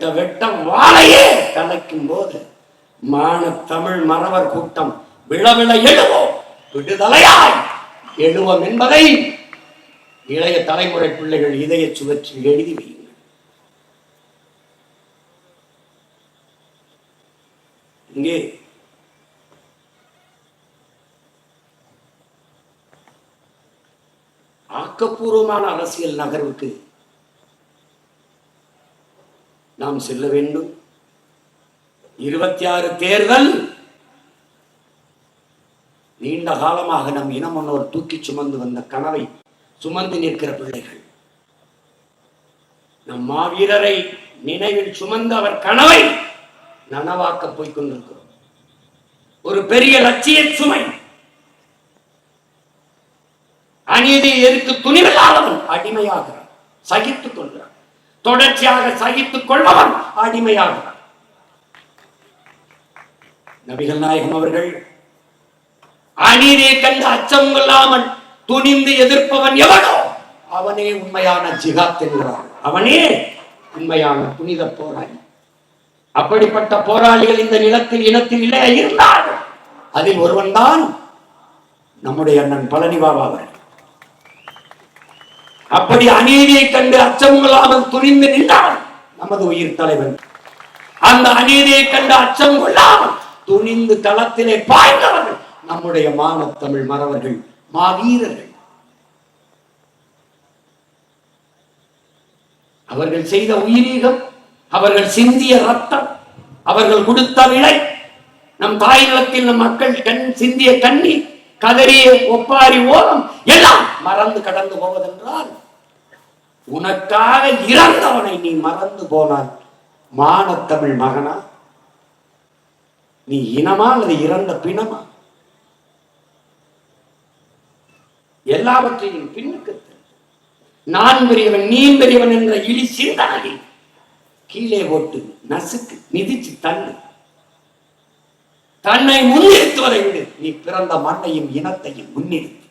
வெட்ட வெட்ட வாழையே கலைக்கும் போது மான தமிழ் மறவர் கூட்டம் விழவிழ எழுவோம். விடுதலையாய் எழுவோம் என்பதை இளைய தலைமுறை பிள்ளைகள் இதய சுவற்றில் எழுதி வையுங்கள். இங்கே ஆக்கப்பூர்வமான அரசியல் நகர்வுக்கு நாம் செல்ல வேண்டும். இருபத்தி ஆறு தேர்தல் நீண்ட காலமாக நம் இனம் தூக்கி சுமந்து வந்த கனவை சுமந்து நிற்கிற பிள்ளைகள். நம் மாவீரரை நினைவில் சுமந்து அவர் கனவை நனவாக்க போய்க் கொண்டிருக்கிறோம். ஒரு பெரிய லட்சிய சுமை. அநீதி எதிர்த்து துணிவில்லாதவன் அடிமையாகிறான். சகித்துக் கொள்கிறான். தொடர்ச்சியாக சகித்துக் கொள்பவன் அடிமையாகிறான் நபிகள் நாயகம் அவர்கள் அநீதியை கண்டு அச்சம் கொள்ளாமல் துணிந்து எதிர்ப்பவன் எவனோ அவனே உண்மையான ஜிகாத் என்கிறான். அவனே உண்மையான புனித போராளி. அப்படிப்பட்ட போராளிகள் இந்த நிலத்தில் இனத்தில் இல்லையா இருந்தால் அதில் ஒருவன் தான் நம்முடைய அண்ணன் பழனி அவர்கள். அப்படி அநீதியை கண்டு அச்சம் துணிந்து நின்றான் நமது உயிர் தலைவன். அந்த அநீதியை கண்டு அச்சம் கொள்ளாமல் துணிந்து களத்திலே பாய்ந்தவர்கள் நம்முடைய மானத் தமிழ் மறவர்கள் மாவீரர்கள். அவர்கள் செய்த உயிரீகம் அவர்கள் சிந்திய ரத்தம் அவர்கள் கொடுத்த விலை நம் தாய் நிலத்தில் நம் மக்கள் கண் சிந்திய கண்ணீர் கதறிய ஒப்பாரி ஓரம் எல்லாம் மறந்து கடந்து போவதென்றால் உனக்காக இறந்தவனை நீ மறந்து போனால் மானத்தமிழ் மகனா? நீ இனமா அல்லது இறந்த பிணமா? எல்லாவற்றையும் பின்னுக்கு நான் பெரியவன் நீ பெரியவன் என்ற இழி சிந்தனை கீழே போட்டு நசுக்கு மிதிச்சு தள்ளு. தன்னை முன்னிறுத்துவதை விடு. நீ பிறந்த மண்ணையும் இனத்தையும் முன்னிறுத்து.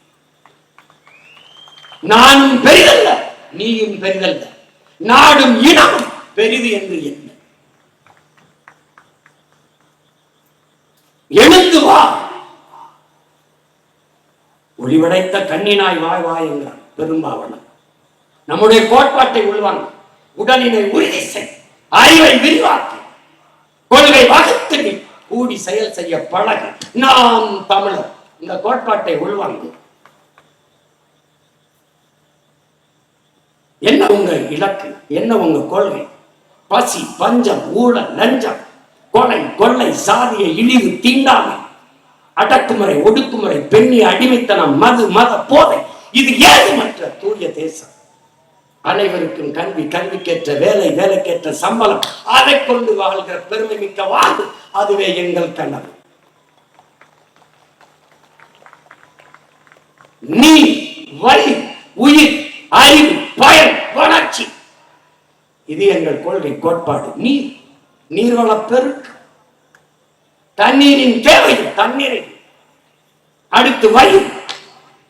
நானும் பெரியதல்ல நீயும் பெரிதல்ல நாடும் இனமும் பெரிது என்று என்ன? எழுந்து வா. ஒளிவடைத்த கண்ணினாய் வாய் வாய் என்கிறான் பெரும்பாவனம் நம்முடைய கோட்பாட்டை உள்வாங்க. உடலினை உறுதி செய். அறிவை விரிவாக்கி. கொள்கை வகுத்து நீ கூடி செயல் செய்ய பழக. நாம் தமிழர். இந்த கோட்பாட்டை உள்வாங்க. என்ன உங்க இலக்கு? என்ன உங்க கொள்கை? பசி பஞ்சம் ஊழல் லஞ்சம் கொலை கொள்ளை சாதிய இழிவு தீண்டாமை அடக்குமுறை ஒடுக்குமுறை பெண்ணி அடிமைத்தனம் மது மத போதை இது ஏதுமற்ற தூய தேசம். அனைவருக்கும் கல்வி கல்விக்கேற்ற வேலை வேலைக்கேற்ற சம்பளம் அதை கொண்டு வாழ்கிற பெருமை மிக்க வாழ்வு அதுவே எங்கள் கனவு. நீ வழி உயிர் அறிவு பயன் வளர்ச்சி. இது எங்கள் கொள்கை கோட்பாடு. நீர் நீர்வள பெருக்கு தண்ணீரின் தேவை தண்ணீரை. அடுத்து வழி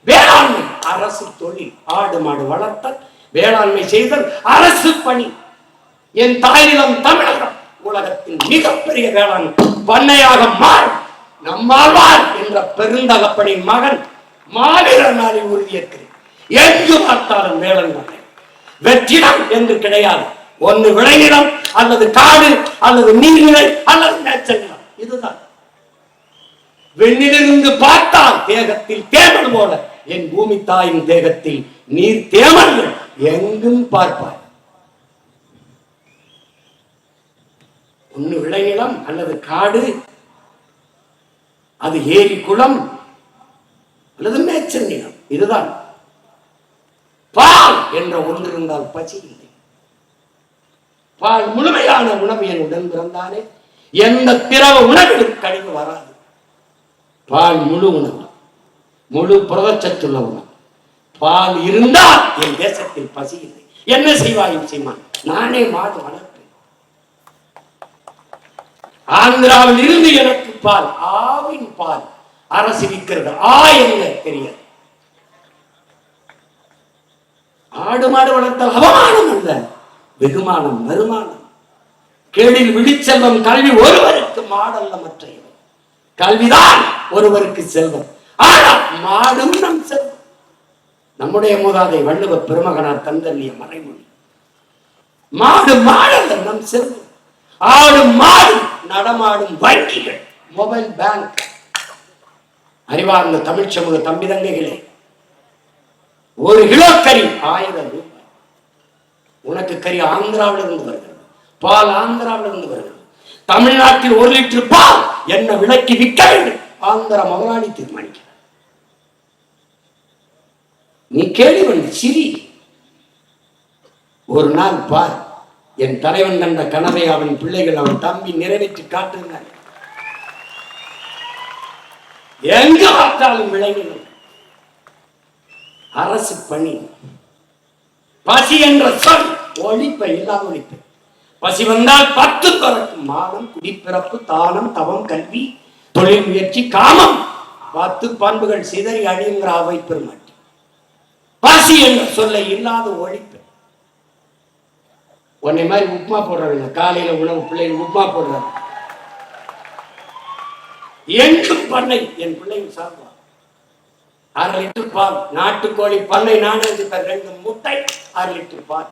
வேளாண்மை. அரசு தொழில் ஆடு மாடு வளர்த்தல் வேளாண்மை செய்தல் அரசு பணி. என் தாயிலம் தமிழகம் உலகத்தின் மிகப்பெரிய வேளாண் பண்ணையாக மாறும் நம்மாழ்வார் என்ற பெருந்தகப்பனின் மகன் மாவீரர் நாளில் உறுதியேற்கிறேன். எங்கு பார்த்தாலும் வேளாண் பண்ணை. வெற்றிடம் என்று கிடையாது. ஒன்று விளைநிலம் அல்லது காடு அல்லது நீர்நிலை அல்லது மேய்ச்சல் இதுதான். வெண்ணிலிருந்து பார்த்தால் தேகத்தில் தேமல் போல. என் பூமி தாயின் தேகத்தில் நீர் தேமல்கள் எங்கும் பார்ப்பார் ஒன்று விளைநிலம் அல்லது காடு அது ஏரி குளம் அல்லது மேச்சல் நிலம். இதுதான். பால் என்ற ஒன்று இருந்தால் பசி இல்லை பால் முழுமையான உணவு என் உடன் பிறந்தாலே எந்த திரவ உணவிலும் கழிவு வராது. பால் முழு உணவு முழு புரதச்சத்துள்ள உணவு. பால் இருந்தால் என் தேசத்தில் பசி இல்லை என்ன செய்வாயும் செய்வான் நானே மாடு வளர்ப்பேன். ஆந்திராவில் இருந்து எனக்கு பால் ஆவின் பால் அரசு விற்கிறது. ஆ என்ன தெரியாது. ஆடு மாடு வளர்த்தால் அவமானம் அல்ல. வெகுமானம் வருமானம் கேடில் விழிச்செல்வம் கல்வி ஒருவருக்கு மாடல்ல மற்ற கல்விதான் ஒருவருக்கு செல்வம். ஆனால் மாடும் நம் செல்வம். நம்முடைய மூதாதை வள்ளுவ பெருமகனார் தந்தல்லிய மறைமொழி. மாடு மாடல்ல நம் செல்வம். ஆடும் மாடு நடமாடும் வங்கிகள் மொபைல் பேங்க். அறிவார்ந்த தமிழ் சமூக தம்பி தங்கைகளே ஒரு கிலோ கறி ஆயிரம் ரூபாய். உனக்கு கறி ஆந்திராவில இருந்து வருகிறது. பால் ஆந்திராவில இருந்து வருகிறது. தமிழ்நாட்டில் ஒரு லிட்டர் பால் என்ன விலைக்கு விற்க வேண்டும்? ஆந்திர முதலாளி தீர்மானிக்கிறார். நீ கேள்வி பண்ணு சிரி. ஒரு நாள் பார் என் தலைவன் கண்ட கனவை அவன் பிள்ளைகள் அவன் தம்பி நிறைவேற்றி காட்டுகிறார். எங்க பார்த்தாலும் விளைநிலம். அரசு பணி. பசி என்ற சொல் ஒழிப்பை இல்லாத ஒழிப்பு பசி வந்தால் பத்து பிறக்கும் மானம் குடிப்பிறப்பு தானம் தவம் கல்வி தொழில் முயற்சி காமம். பத்து பண்புகள் சிதறி அழியுங்கிற அவை பெருமாட்டி. பசி என்ற சொல்லை இல்லாத ஒழிப்பு உன்னை மாதிரி உப்புமா போடுறவங்க காலையில உணவு பிள்ளைங்க உப்புமா போடுறாங்க. எங்கும் பண்ணை? என் பிள்ளைங்க சாப்பிடுவாங்க. அரை லிட்டர் பால் நாட்டுக்கோழி பண்ணை நானே ரெண்டு முட்டை அரை லிட்டர் பால்.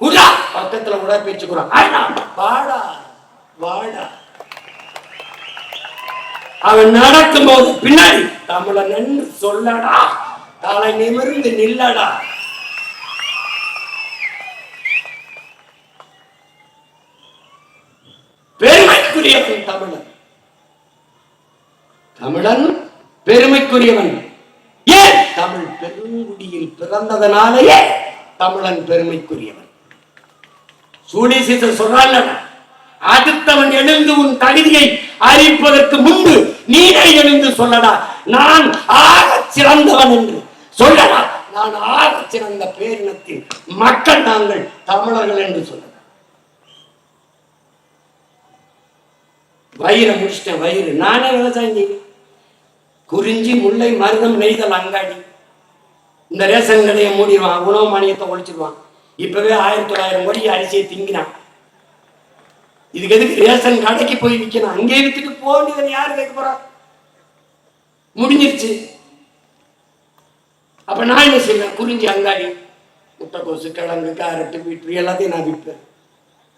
குடா! பக்கத்துல கூட பேச்சுக்கிறான் ஆனா வாடா! வாடா! அவன் நடக்கும்போது பின்னாடி தமிழ நின்று சொல்லடா. தலை நிமிர்ந்து நில்லடா. பெருமைக்குரியவன் தமிழன். தமிழன் பெருமைக்குரியவன். பெருங்குடியில் பிறந்ததனாலேயே தமிழன் பெருமைக்குரியவன். சூழிசித்த சொல்றான் அடுத்தவன் எழுந்து உன் தகுதியை அறிப்பதற்கு முன்பு நீனே எழுந்து சொல்லடா நான் ஆக சிறந்தவன் என்று சொல்லடா. நான் ஆக சிறந்த பேரினத்தின் மக்கள் நாங்கள் தமிழர்கள் என்று சொல்லடா. வயிறை முடிச்சிட்டேன் வயிறு. நானே விவசாயம் குறிஞ்சி முல்லை மருதம் நெய்தல் அங்காடி. இந்த ரேஷன் கடையை மூடிடுவான் உணவு மானியத்தை ஒழிச்சிடுவான் இப்பவே ஆயிரத்தி தொள்ளாயிரம் கோடி அரிசியை திங்கினான். இதுக்கு எதுக்கு ரேஷன் கடைக்கு போய் விற்கணும் அங்கே வித்துட்டு போக யாரு கேட்க போறா முடிஞ்சிருச்சு. அப்ப நான் என்ன செய்வேன்? குறிஞ்சி அங்காடி முட்டைக்கோசு கிழங்கு கேரட்டு பீட்ரு எல்லாத்தையும் நான் விற்பேன்.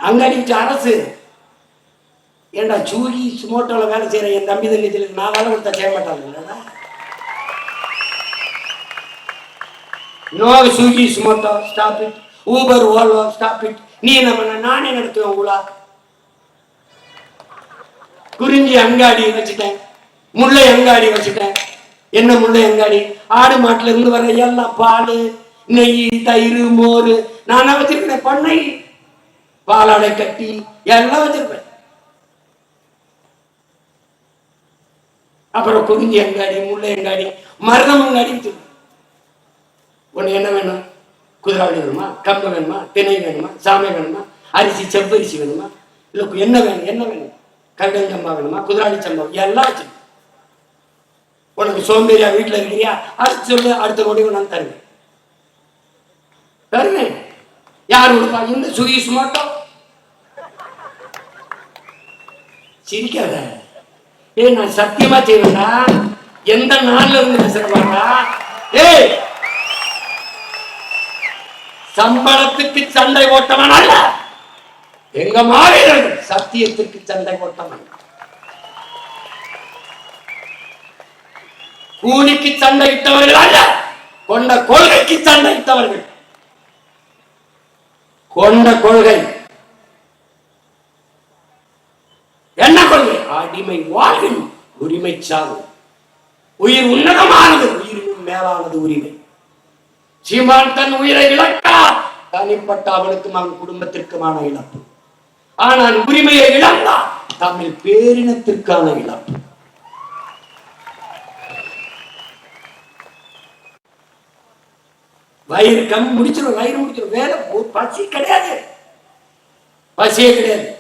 அங்காடி வச்சு அரசு. ஏண்டா சூகி சுமோட்டோவில் வேலை செய்கிற என் தம்பி தங்கச்சிகளுக்கு நான் வேலை கொடுத்தா செய்ய மாட்டாங்கல்ல இல்லைடா no Swiggy Zomato stop it Uber Ola stop it நீ நம்ம நானே நடத்துவேன் உங்களா? குறிஞ்சி அங்காடி வச்சுட்டேன். முல்லை அங்காடி வச்சுட்டேன். என்ன முல்லை அங்காடி? ஆடு மாட்டுல இருந்து வர எல்லாம் பால் நெய் தயிர் மோர். நானா வச்சிருக்கேன் பண்ணை. பாலாடை கட்டி எல்லாம் வச்சிருப்பேன். அப்புறம் குறிஞ்சி அங்காடி முல்லை அங்காடி மருதம் அங்காடி வச்சிருப்பேன் உனக்கு என்ன வேணும்? குதிராவளி வேணுமா? கம்பு வேணுமா? திணை வேணுமா? சாமை வேணுமா? அரிசி செவ்வரிசி வேணுமா? இல்லை என்ன வேணும்? என்ன வேணும்? கருடஞ்சம்பா வேணுமா? குதிராளி சம்பா? எல்லாம் வச்சு உனக்கு சோம்பேறியா வீட்டில் இருக்கிறியா? அடுத்து சொல்லு அடுத்த கோடி நான் தருவேன். தருவேன். யார் கொடுப்பா இந்த சுகீஸ் மட்டும். சிரிக்காத. ஏய் நான் சத்தியமா செய்வேன்டா. எந்த நாள்ல இருந்து பேசுறவாடா ஏய் சம்பளத்துக்கு சண்டை ஓட்டவன் அல்ல. எங்க மாவீரர்கள் சத்தியத்துக்கு சண்டை ஓட்டவன். கூலிக்கு சண்டையிட்டவர்கள் அல்ல கொண்ட கொள்கைக்கு சண்டையிட்டவர்கள் கொண்ட கொள்கை. என்ன கொள்கை? அடிமை வாழ்வின் உரிமை சாவு உயிர் உன்னதமானது உயிரினும் மேலானது உரிமை. சீமான் தன் உயிரை இழக்கா? தனிப்பட்ட அவனுக்கும் அவன் குடும்பத்திற்குமான இழப்பு. ஆனால் உரிமையை இழந்தா தமிழ் பேரினத்திற்கான இழப்பு. வயிறு கம் முடிச்சிடும் வயிறு முடிச்சிடும் வேலை ஒரு பசி கிடையாது. பசியே கிடையாது.